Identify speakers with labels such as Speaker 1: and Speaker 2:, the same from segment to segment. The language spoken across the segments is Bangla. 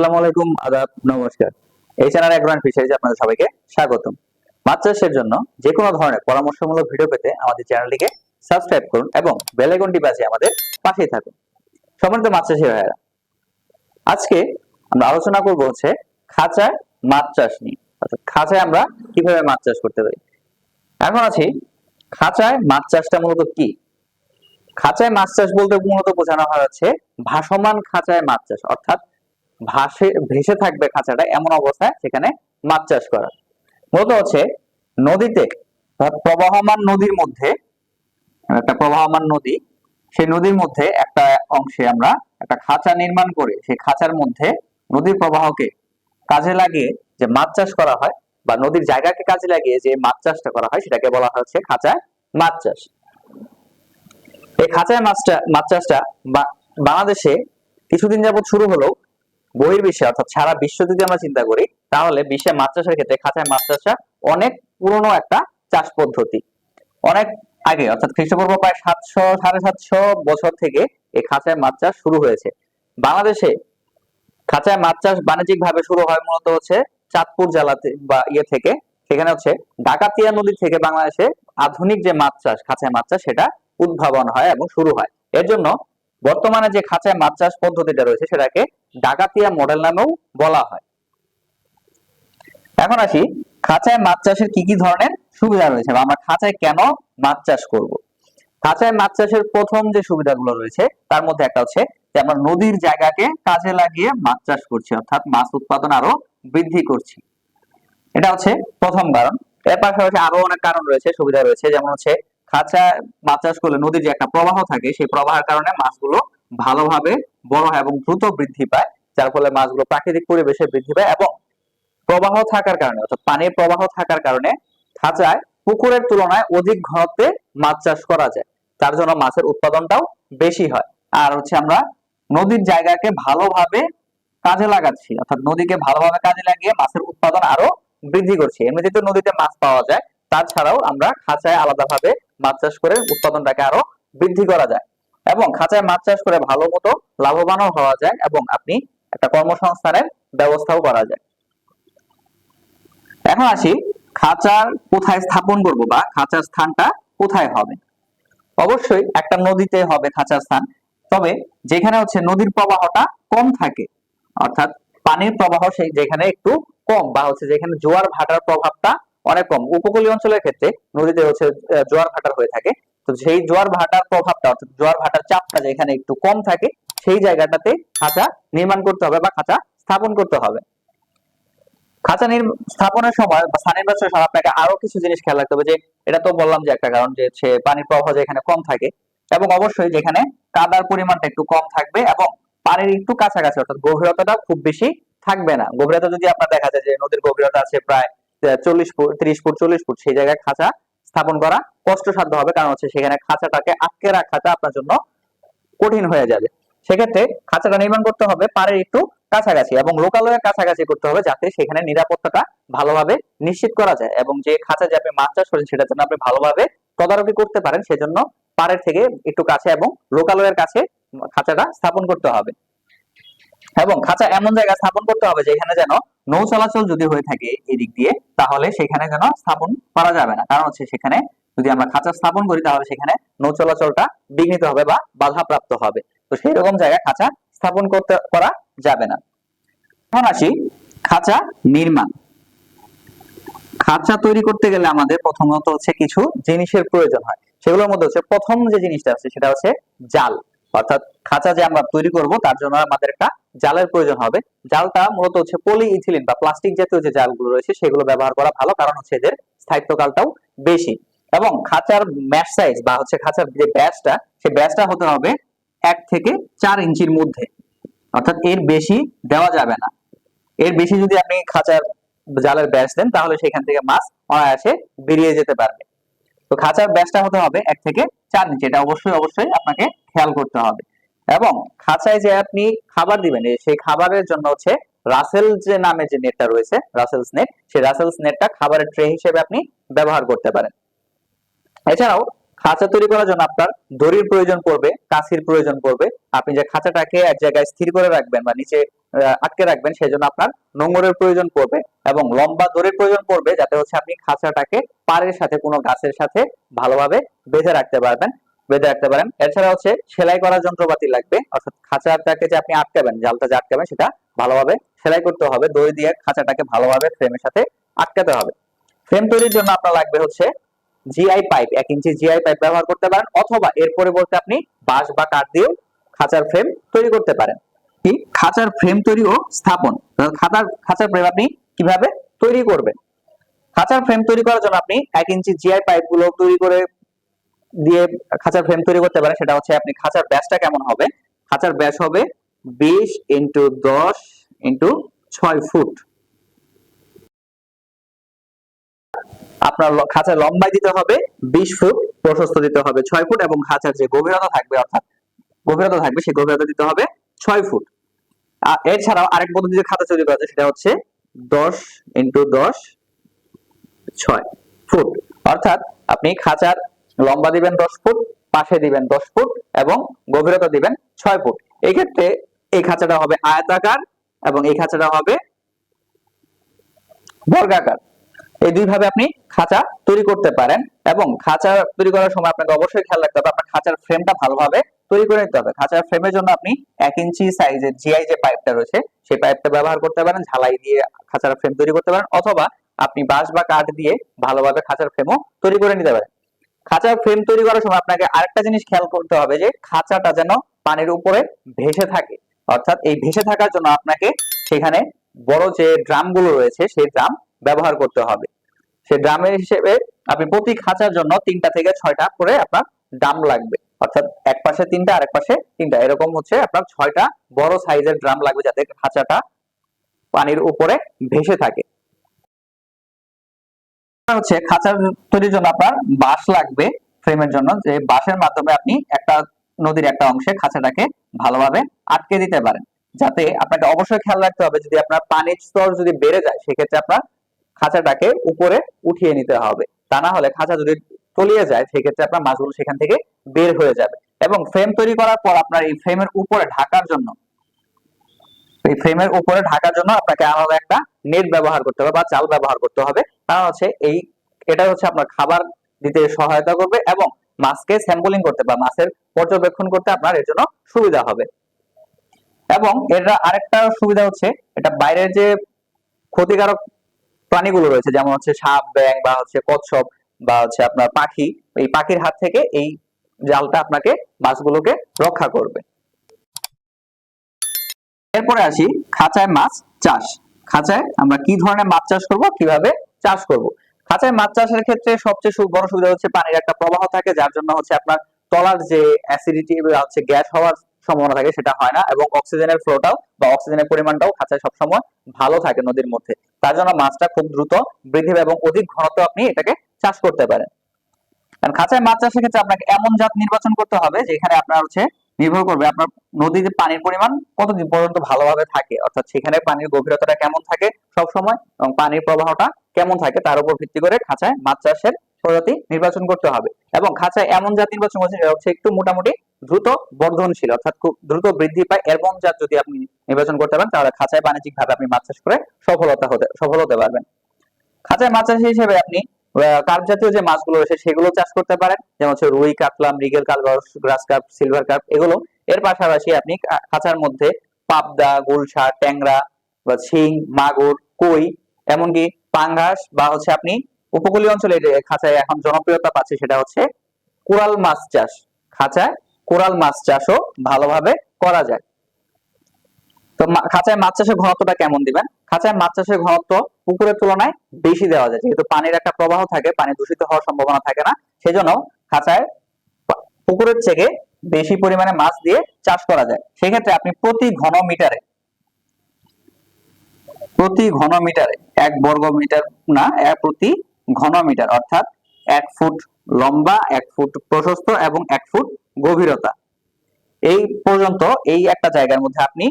Speaker 1: আসসালামু আলাইকুম, আদাব, নমস্কার। এই চ্যানেল অ্যাগ্রোয়ান ফিশারিজ আপনাদের সবাইকে স্বাগতম। মাছ চাষের জন্য যে কোনো ধরনের পরামর্শমূলক ভিডিও পেতে আমাদের চ্যানেলটিকে সাবস্ক্রাইব করুন এবং বেল আইকনটি বাজিয়ে আমাদের পাশেই থাকুন। সম্মানিত মাছ ভাইয়েরা, আজকে আমরা আলোচনা করব হচ্ছে খাঁচায় মাছ চাষ নিয়ে। অর্থাৎ খাঁচায় আমরা কীভাবে মাছ চাষ করতে পারি? এখন আছি, খাঁচায় মাছ চাষটা মূলত কি? খাঁচায় মাছ চাষ বলতে মূলত বোঝানো হয় হচ্ছে ভাসমান খাঁচায় মাছ চাষ। অর্থাৎ ভাসে, ভেসে থাকবে খাঁচাটা এমন অবস্থায় সেখানে মাছ চাষ করা মূলত হচ্ছে নদীতে প্রবাহমান নদীর মধ্যে, একটা প্রবাহমান নদী, সেই নদীর মধ্যে একটা অংশে আমরা একটা খাঁচা নির্মাণ করে সেই খাঁচার মধ্যে নদীর প্রবাহকে কাজে লাগিয়ে যে মাছ চাষ করা হয় বা নদীর জায়গাকে কাজে লাগিয়ে যে মাছ চাষটা করা হয় সেটাকে বলা হচ্ছে খাঁচায় মাছ চাষ। এই খাঁচায় মাছটা, মাছ চাষটা বাংলাদেশে কিছুদিন যাবত শুরু হলেও বহির্বিশ্বে অর্থাৎ সারা বিশ্ব যদি আমরা চিন্তা করি, তাহলে বিশ্বে মাছ চাষের ক্ষেত্রে খাঁচায় মাছ চাষটা অনেক পুরনো একটা চাষ পদ্ধতি। অনেক আগে, অর্থাৎ খ্রিস্টপূর্ব প্রায় সাতশো, সাড়ে সাতশো বছর থেকে এই খাঁচায় মাছ চাষ শুরু হয়েছে। বাংলাদেশে খাঁচায় মাছ চাষ বাণিজ্যিক ভাবে শুরু হয় মূলত হচ্ছে চাঁদপুর জেলাতে বা ইয়ে থেকে। সেখানে হচ্ছে ডাকাতিয়া নদী থেকে বাংলাদেশে আধুনিক যে মাছ চাষ খাঁচায় মাছ চাষ সেটা উদ্ভাবন হয় এবং শুরু হয়। এর জন্য বর্তমানে যে খাঁচায় মাছ চাষ পদ্ধতিটা রয়েছে সেটাকে ডাকাতিয়া মডেল নামেও বলা হয়। এখন আসি, খাঁচায় মাছ চাষের কি কি ধরনের সুবিধা রয়েছে আমরা খাঁচায় কেন মাছ চাষ করব? খাঁচায় মাছ চাষের প্রথম যে সুবিধাগুলো রয়েছে, তার মধ্যে একটা হচ্ছে যে আমরা নদীর জায়গাকে কাজে লাগিয়ে মাছ চাষ করছি, অর্থাৎ মাছ উৎপাদন আরও বৃদ্ধি করছি। এটা হচ্ছে প্রথম কারণ। এর পাশাপাশি আরও অনেক কারণ রয়েছে, সুবিধা রয়েছে, যেমন হচ্ছে খাঁচা মাছ চাষ করলে নদীর যে একটা প্রবাহ থাকে, সেই প্রবাহের কারণে মাছগুলো ভালোভাবে বড় হয় এবং দ্রুত বৃদ্ধি পায়, যার ফলে মাছগুলো প্রাকৃতিক পরিবেশে বৃদ্ধি পায় এবং প্রবাহ থাকার কারণে, অর্থাৎ পানির প্রবাহ থাকার কারণে খাঁচায়, পুকুরের তুলনায় অধিক ঘনত্বে মাছ চাষ করা যায়। তার জন্য মাছের উৎপাদনটাও বেশি হয়। আর হচ্ছে আমরা নদীর জায়গাকে ভালোভাবে কাজে লাগাচ্ছি, অর্থাৎ নদীকে ভালোভাবে কাজে লাগিয়ে মাছের উৎপাদন আরও বৃদ্ধি করছি। এমনিতে তো নদীতে মাছ পাওয়া যায়, তাছাড়াও আমরা খাঁচায় আলাদাভাবে মাছ চাষ করে উৎপাদনটাকে আরও বৃদ্ধি করা যায় এবং খাঁচায় মাছ চাষ করে ভালো মতো লাভবানও হওয়া যায় এবং আপনি একটা কর্মসংস্থানের ব্যবস্থাও করা যায়। এখন আসি খাঁচার কোথায় স্থাপন করব বা খাঁচার স্থানটা কোথায় হবে? অবশ্যই একটা নদীতে হবে খাঁচার স্থান, তবে যেখানে হচ্ছে নদীর প্রবাহটা কম থাকে, অর্থাৎ পানির প্রবাহ সেই যেখানে একটু কম বা হচ্ছে যেখানে জোয়ার ভাটার প্রভাবটা অনেক কম। উপকূলীয় অঞ্চলের ক্ষেত্রে নদীতে হচ্ছে জোয়ার ভাটার হয়ে থাকে। তো সেই জোয়ার ভাটার প্রভাবটা, অর্থাৎ জোয়ার ভাটার চাপটা যেখানে একটু কম থাকে, সেই জায়গাটাতে খাঁচা নির্মাণ করতে হবে বা খাঁচা স্থাপন করতে হবে। খাঁচা নির- স্থাপনের সময় বা স্থান নির্বাচনের সময় আপনাকে আরও কিছু জিনিস খেয়াল রাখতে হবে যে, এটা তো বললাম যে একটা কারণ যে হচ্ছে পানির প্রবাহ যেখানে কম থাকে এবং অবশ্যই যেখানে কাদার পরিমাণটা একটু কম থাকবে এবং পানির একটু কাছাকাছি, অর্থাৎ গভীরতাটা খুব বেশি থাকবে না। গভীরতা যদি আপনার দেখা যায় যে নদীর গভীরতা আছে প্রায় চল্লিশ ফুট, ত্রিশ ফুট, চল্লিশ ফুট সেই জায়গায় খাঁচা স্থাপন করা কষ্টসাধ্য হবে। কারণ হচ্ছে সেখানে খাঁচাটাকে আটকে রাখাটা আপনার জন্য কঠিন হয়ে যাবে। সেক্ষেত্রে খাঁচাটা নির্মাণ করতে হবে পাড়ের একটু কাছাকাছি এবং লোকালয়ের কাছাকাছি করতে হবে যাতে সেখানে নিরাপত্তাটা ভালোভাবে নিশ্চিত করা যায় এবং যে খাঁচা যে আপনি মাছ চাষ করেন সেটা যেন আপনি ভালোভাবে তদারকি করতে পারেন। সেজন্য পাড়ের থেকে একটু কাছে এবং লোকালয়ের কাছে খাঁচাটা স্থাপন করতে হবে। এবং খাঁচা এমন জায়গায় স্থাপন করতে হবে যেখানে যেন নৌ চলাচল যদি হয়ে থাকে এদিক দিয়ে, তাহলে সেখানে যেন স্থাপন করা যাবে না। কারণ হচ্ছে সেখানে যদি আমরা খাঁচা স্থাপন করি, তাহলে সেখানে নৌ চলাচলটা বিঘ্নিত হবে বা বাধাপ্রাপ্ত হবে। তো সেই রকম জায়গায় খাঁচা স্থাপন করতে, করা যাবে না। এখন আসি খাঁচা নির্মাণ। খাঁচা তৈরি করতে গেলে আমাদের প্রথমত হচ্ছে কিছু জিনিসের প্রয়োজন হয়। সেগুলোর মধ্যে হচ্ছে প্রথম যে জিনিসটা আছে, সেটা হচ্ছে জাল। অর্থাৎ খাঁচা যে আমরা তৈরি করব, তার জন্য আমাদের একটা জালের প্রয়োজন হবে। জালটা মূলত হচ্ছে পলি ইথিলিন বা প্লাস্টিক জাতীয় যে জালগুলো রয়েছে, সেগুলো ব্যবহার করা ভালো, কারণ হচ্ছে এদের স্থায়িত্বকালটাও বেশি। এবং খাঁচার ম্যাশ সাইজ বা হচ্ছে খাঁচার যে ব্যাসটা সেই ব্যাসটা হতে হবে এক থেকে চার ইঞ্চির মধ্যে। অর্থাৎ এর বেশি দেওয়া যাবে না। এর বেশি যদি আপনি খাঁচার জালের ব্যাস দেন, তাহলে সেখান থেকে মাছ অনায়াসে বেরিয়ে যেতে পারবে। তো খাঁচার ব্যাসটা হতে হবে এক থেকে চার ইঞ্চি। এটা অবশ্যই অবশ্যই আপনাকে খেয়াল করতে হবে। এবং খাঁচায় যে আপনি খাবার দিবেন সেই খাবারের জন্য হচ্ছে রাসেল যে নামে যে নেটটা রয়েছে রাসেলস নেট সেই রাসেলস নেটটা খাবারের ট্রে হিসেবে আপনি ব্যবহার করতে পারেন। এছাড়াও খাঁচা তৈরি করার জন্য আপনার দড়ির প্রয়োজন পড়বে কাছির প্রয়োজন পড়বে। আপনি যে খাঁচাটাকে এক জায়গায় স্থির করে রাখবেন বা নিচে আটকে রাখবেন সেই জন্য আপনার নোংরের প্রয়োজন পড়বে এবং লম্বা দড়ির প্রয়োজন পড়বে, যাতে হচ্ছে আপনি খাঁচাটাকে পাড়ের সাথে, কোনো গাছের সাথে ভালোভাবে বেঁধে রাখতে পারবেন, বেঁধে রাখতে পারেন। এছাড়া হচ্ছে সেলাই করার যন্ত্রপাতি লাগবে, অর্থাৎ খাঁচাটাকে যে আপনি আটকাবেন, জালটা যে আটকাবেন, সেটা ভালোভাবে সেলাই করতে হবে, দড়ি দিয়ে খাঁচাটাকে ভালোভাবে ফ্রেমের সাথে আটকাতে হবে। ফ্রেম তৈরির জন্য আপনার লাগবে হচ্ছে জিআই পাইপ এক ইঞ্চি জিআই পাইপ ব্যবহার করতে পারেন, অথবা এর পরিবর্তে আপনি বাঁশ বা কাঠ দিয়েও খাঁচার ফ্রেম তৈরি করতে পারেন। কি খাঁচার ফ্রেম তৈরি ও স্থাপন। খাঁচার খাঁচার ফ্রেম আপনি কীভাবে তৈরি করবেন? খাঁচার ফ্রেম তৈরি করার জন্য আপনি এক ইঞ্চি জিআই পাইপগুলো তৈরি করে দিয়ে খাঁচার ফ্রেম তৈরি করতে পারেন। সেটা হচ্ছে আপনি খাঁচার ব্যাসটা কেমন হবে? খাঁচার ব্যাস হবে বিশ ইন্টু দশ ইন্টু ছয় ফুট। আপনার খাঁচার লম্বাই দিতে হবে বিশ ফুট, প্রশস্ত দিতে হবে ছয় ফুট এবং খাঁচার যে গভীরতা থাকবে, অর্থাৎ গভীরতা থাকবে, সেই গভীরতা দিতে হবে ছয় ফুট। এছাড়াও আরেক পদ্ধতিতে খাতা তৈরি করা সেটা হচ্ছে দশ ইন্টু দশ, ছয় ফুট। অর্থাৎ আপনি খাঁচার লম্বা দিবেন দশ ফুট, পাশে দিবেন দশ ফুট এবং গভীরতা দিবেন ছয় ফুট। এই ক্ষেত্রে এই খাঁচাটা হবে আয়তাকার এবং এই খাঁচাটা হবে বর্গাকার। এই দুই ভাবে আপনি খাঁচা তৈরি করতে পারেন এবং খাঁচা তৈরি করার সময় আপনাকে অবশ্যই খেয়াল রাখতে হবে আপনার খাঁচার ফ্রেমটা ভালোভাবে তৈরি করে নিতে হবে। খাঁচার ফ্রেমের জন্য আপনি এক ইঞ্চি সাইজের জিআই যে পাইপটা রয়েছে, সেই পাইপটা ব্যবহার করতে পারেন, ঝালাই দিয়ে খাঁচার ফ্রেম তৈরি করতে পারেন, অথবা আপনি বাঁশ বা কাঠ দিয়ে ভালোভাবে খাঁচার ফ্রেমও তৈরি করে নিতে পারেন। খাঁচার ফ্রেম তৈরি করার সময় আপনাকে আরেকটা জিনিস খেয়াল করতে হবে যে, খাঁচাটা যেন পানির উপরে ভেসে থাকে। অর্থাৎ এই ভেসে থাকার জন্য আপনাকে সেখানে বড় যে ড্রামগুলো রয়েছে, সেই ড্রাম ব্যবহার করতে হবে। সেই ড্রামের হিসেবে আপনি প্রতি খাঁচার জন্য তিনটা থেকে ছয়টা করে আপনার ড্রাম লাগবে। অর্থাৎ এক পাশে তিনটা, আরেক পাশে তিনটা। এরকম হচ্ছে আপনার ছয়টা বড় সাইজের ড্রাম লাগবে যাতে খাঁচাটা পানির উপরে ভেসে থাকে। হচ্ছে খাঁচার তৈরির জন্য আপনার বাঁশ লাগবে ফ্রেমের জন্য, যে বাঁশের মাধ্যমে আপনি একটা নদীর একটা অংশে খাঁচাটাকে ভালোভাবে আটকে দিতে পারেন। যাতে আপনাকে অবশ্যই খেয়াল রাখতে হবে, যদি আপনার পানির স্তর যদি বেড়ে যায়, সেক্ষেত্রে আপনার খাঁচাটাকে উপরে উঠিয়ে নিতে হবে। তা না হলে খাঁচা যদি তলিয়ে যায়, সেক্ষেত্রে আপনার মাছগুলো সেখান থেকে বের হয়ে যাবে। এবং ফ্রেম তৈরি করার পর আপনার এই ফ্রেমের উপরে ঢাকার জন্য, এই ফ্রেমের উপরে ঢাকার জন্য আপনাকে আলাদা একটা নেট ব্যবহার করতে হবে বা জাল ব্যবহার করতে হবে। কারণ হচ্ছে এই এটা হচ্ছে আপনার খাবার দিতে সহায়তা করবে এবং মাছকে স্যাম্পলিং করতে বা মাছের পর্যবেক্ষণ করতে আপনার এর জন্য সুবিধা হবে। এবং এটা আরেকটা সুবিধা হচ্ছে, এটা বাইরের যে ক্ষতিকারক প্রাণীগুলো রয়েছে, যেমন হচ্ছে সাপ ব্যাং বা হচ্ছে কচ্ছপ বা হচ্ছে আপনার পাখি, এই পাখির হাত থেকে এই জালটা আপনাকে মাছগুলোকে রক্ষা করবে। এরপরে আসি খাঁচায় মাছ চাষ। খাঁচায় আমরা কি ধরনের মাছ চাষ করব, কীভাবে চাষ করব? খাঁচায় মাছ চাষের ক্ষেত্রে সবচেয়ে বড় সুবিধা হচ্ছে পানির একটা প্রবাহ থাকে, যার জন্য হচ্ছে আপনার তলার যে অ্যাসিডিটি হচ্ছে গ্যাস হওয়ার সম্ভাবনা থাকে সেটা হয় না এবং অক্সিজেনের ফ্লোটাও বা অক্সিজেনের পরিমাণটাও খাঁচায় সবসময় ভালো থাকে নদীর মধ্যে। তার জন্য মাছটা খুব দ্রুত বৃদ্ধি এবং অধিক ঘনত্ব আপনি এটাকে চাষ করতে পারেন। কারণ খাঁচায় মাছ চাষের ক্ষেত্রে আপনাকে এমন জাত নির্বাচন করতে হবে যেখানে আপনার হচ্ছে নির্ভর করবে আপনার নদীতে পানির পরিমাণ কতদিন পর্যন্ত ভালোভাবে থাকে। অর্থাৎ সেখানে পানির গভীরতাটা কেমন থাকে সব সময় এবং পানির প্রবাহটা কেমন থাকে তার উপর ভিত্তি করে খাঁচায় মাছ চাষের প্রজাতি নির্বাচন করতে হবে। এবং খাঁচায় এমন জাত নির্বাচন করছে যেটা হচ্ছে একটু মোটামুটি দ্রুত বর্ধনশীল, অর্থাৎ খুব দ্রুত বৃদ্ধি পায় এমন জাত যদি আপনি নির্বাচন করতে পারেন, তাহলে খাঁচায় বাণিজ্যিক ভাবে আপনি মাছ চাষ করে সফলতা হতে, সফল হতে পারবেন। খাঁচায় মাছ চাষ হিসেবে আপনি কার্প জাতীয় যে মাছগুলো রয়েছে, সেগুলো চাষ করতে পারেন। যেমন হচ্ছে রুই কাতলা মৃগেল কালবাস গ্রাস কার্প, সিলভার কার্প, এগুলো। এর পাশাপাশি আপনি খাঁচার মধ্যে পাবদা গুলশা ট্যাংরা বা শিং, মাগুর, কই, এমনকি পাঙ্গাস বা হচ্ছে আপনি উপকূলীয় অঞ্চলে খাঁচায় এখন জনপ্রিয়তা পাচ্ছে সেটা হচ্ছে কোরাল মাছ চাষ। খাঁচায় কোরাল মাছ চাষও ভালোভাবে করা যায়। তো খাঁচায় মাছ চাষের ঘনত্বটা কেমন দিবেন? খাঁচায় মাছ চাষের ঘনত্ব পুকুরের তুলনায় বেশি দেওয়া যায়। যেহেতু পানির একটা প্রবাহ থাকে, পানি দূষিত হওয়ার সম্ভাবনা থাকে না, সেজন্য খাঁচায় পুকুরের থেকে বেশি পরিমাণে মাছ দিয়ে চাষ করা যায়। সেক্ষেত্রে আপনি প্রতি ঘন মিটারে প্রতি ঘন মিটারে এক বর্গ মিটার না প্রতি ঘন মিটার অর্থাৎ এক ফুট লম্বা, এক ফুট প্রশস্ত এবং এক ফুট গভীরতা। এই পর্যন্ত এই একটা জায়গার মধ্যে আপনি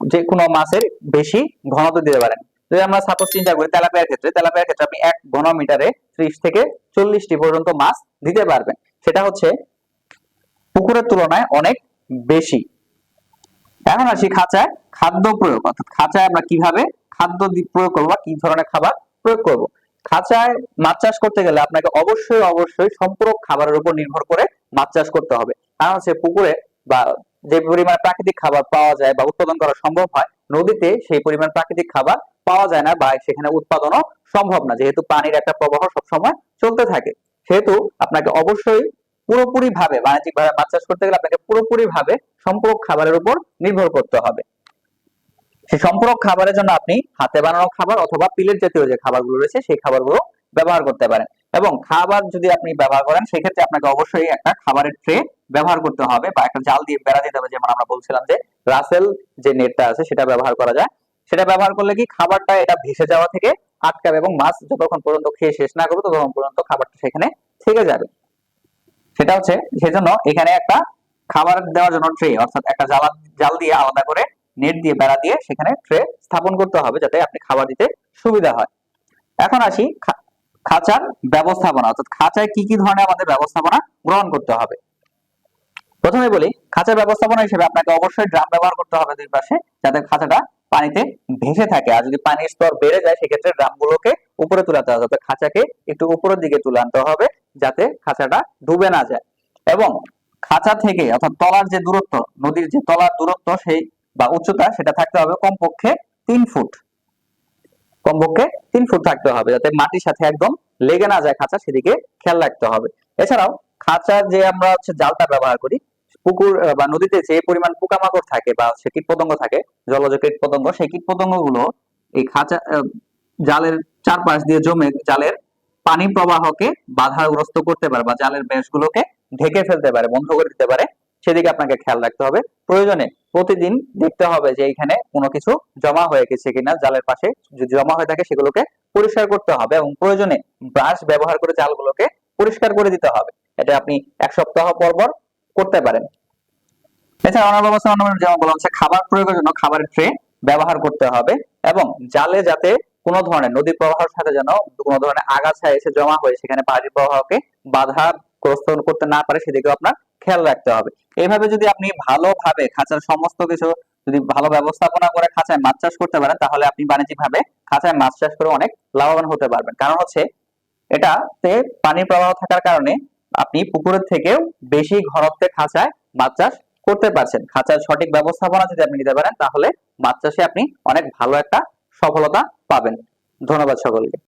Speaker 1: যে কোনো মাছের বেশি ঘনত্ব দিতে পারেন। যদি আমরা সাপোজ চিন্তা করি তেলাপিয়ার ক্ষেত্রে তেলাপিয়ার ক্ষেত্রে আপনি এক ঘন মিটারে ত্রিশ থেকে চল্লিশটি পর্যন্ত মাছ দিতে পারবেন। সেটা হচ্ছে পুকুরের তুলনায় অনেক বেশি। এখন আসি খাঁচায় খাদ্য প্রয়োগ, অর্থাৎ খাঁচায় আমরা কীভাবে খাদ্য প্রয়োগ করব বা কি ধরনের খাবার প্রয়োগ করব? খাঁচায় মাছ চাষ করতে গেলে আপনাকে অবশ্যই অবশ্যই সম্পূরক খাবারের উপর নির্ভর করে মাছ চাষ করতে হবে। কারণ হচ্ছে পুকুরে বা যে পরিমাণ প্রাকৃতিক খাবার পাওয়া যায় বা উৎপাদন করা সম্ভব হয়, নদীতে সেই পরিমাণ প্রাকৃতিক খাবার পাওয়া যায় না বা সেখানে উৎপাদনও সম্ভব না। যেহেতু পানির একটা প্রবাহ সবসময় চলতে থাকে, সেহেতু আপনাকে অবশ্যই পুরোপুরি ভাবে বাণিজ্যিক ভাবে মাছ চাষ করতে গেলে আপনাকে পুরোপুরি ভাবে সম্পূরক খাবারের উপর নির্ভর করতে হবে। সেই সম্পূরক খাবারের জন্য আপনি হাতে বানানো খাবার অথবা পিলেট জাতীয় যে খাবারগুলো রয়েছে, সেই খাবারগুলো ব্যবহার করতে পারেন। এবং খাবার যদি আপনি ব্যবহার করেন, সেক্ষেত্রে আপনাকে অবশ্যই একটা খাবারের ট্রে ব্যবহার করতে হবে বা একটা জাল দিয়ে বেড়া দিতে হবে। যেমন আমরা বলছিলাম যে রাসেল যে নেটটা আছে, সেটা ব্যবহার করা যায়। সেটা ব্যবহার করলে কি খাবারটা এটা ভেসে যাওয়া থেকে আটকাবে এবং মাছ যতক্ষণ পর্যন্ত খেয়ে শেষ না করবে, ততক্ষণ পর্যন্ত খাবারটা সেখানে থেকে যাবে। সেটা হচ্ছে, সেজন্য এখানে একটা খাবার দেওয়ার জন্য ট্রে, অর্থাৎ একটা জাল জাল দিয়ে আলাদা করে নেট দিয়ে বেড়া দিয়ে সেখানে ট্রে স্থাপন করতে হবে যাতে আপনি খাবার দিতে সুবিধা হয়। এখন আসি খাঁচার ব্যবস্থাপনা, অর্থাৎ খাঁচায় কি কি ধরনের আমাদের ব্যবস্থাপনা গ্রহণ করতে হবে? প্রথমে বলি, খাঁচার ব্যবস্থাপনা হিসেবে আপনাকে অবশ্যই ড্রাম ব্যবহার করতে হবে দুই পাশে, যাতে খাঁচাটা পানিতে ভেসে থাকে। আর যদি পানির স্তর বেড়ে যায়, সেক্ষেত্রে ড্রামগুলোকে উপরে তুলাতে হবে খাঁচাকে একটু উপরের দিকে তুলে আনতে হবে, যাতে খাঁচাটা ডুবে না যায়। এবং খাঁচা থেকে, অর্থাৎ তলার যে দূরত্ব, নদীর যে তলার দূরত্ব, সেই বা উচ্চতা সেটা থাকতে হবে কমপক্ষে তিন ফুট। কমপক্ষে তিন ফুট থাকতে হবে যাতে মাটির সাথে একদম লেগে না যায় খাঁচা, সেদিকে খেয়াল রাখতে হবে। এছাড়াও খাঁচার যে আমরা হচ্ছে জালটা ব্যবহার করি, পুকুর বা নদীতে যে পরিমাণ পোকামাকড় থাকে বা হচ্ছে কীটপতঙ্গ থাকে, জলজ কীট পতঙ্গ সেই কীট পতঙ্গগুলো এই খাঁচা জালের চারপাশ দিয়ে জমে জালের পানি প্রবাহকে বাধাগ্রস্ত করতে পারে বা জালের ব্যাসগুলোকে ঢেকে ফেলতে পারে, বন্ধ করে দিতে পারে। সেদিকে আপনাকে খেয়াল রাখতে হবে। প্রয়োজনে প্রতিদিন দেখতে হবে যে এখানে কোনো কিছু জমা হয়ে গেছে কিনা, জালের পাশে যদি জমা হয়ে থাকে সেগুলোকে পরিষ্কার করতে হবে এবং প্রয়োজনে ব্রাশ ব্যবহার করে জালগুলোকে পরিষ্কার করে দিতে হবে। এটা আপনি এক সপ্তাহ পর পর করতে পারেন। এছাড়া যেমন হচ্ছে, খাবার প্রয়োগের জন্য খাবারের ট্রে ব্যবহার করতে হবে এবং জালে যাতে কোনো ধরনের নদীর প্রবাহের সাথে যেন কোনো ধরনের আগাছা এসে জমা হয়ে সেখানে পানির প্রবাহকে বাধাগ্রস্ত করতে না পারে, সেদিকেও আপনার খেয়াল রাখতে হবে। এইভাবে যদি আপনি ভালোভাবে খাঁচার সমস্ত কিছু যদি ভালো ব্যবস্থাপনা করে খাঁচায় মাছ চাষ করতে পারেন, তাহলে আপনি বাণিজ্যিক ভাবে খাঁচায় মাছ চাষ করে অনেক লাভবান হতে পারবেন। কারণ হচ্ছে, এটাতে পানির প্রবাহ থাকার কারণে আপনি পুকুরের থেকেও বেশি ঘনত্বে খাঁচায় মাছ চাষ করতে পারছেন। খাঁচার সঠিক ব্যবস্থাপনা যদি আপনি নিতে পারেন, তাহলে মাছ চাষে আপনি অনেক ভালো একটা সফলতা পাবেন। ধন্যবাদ সকলকে।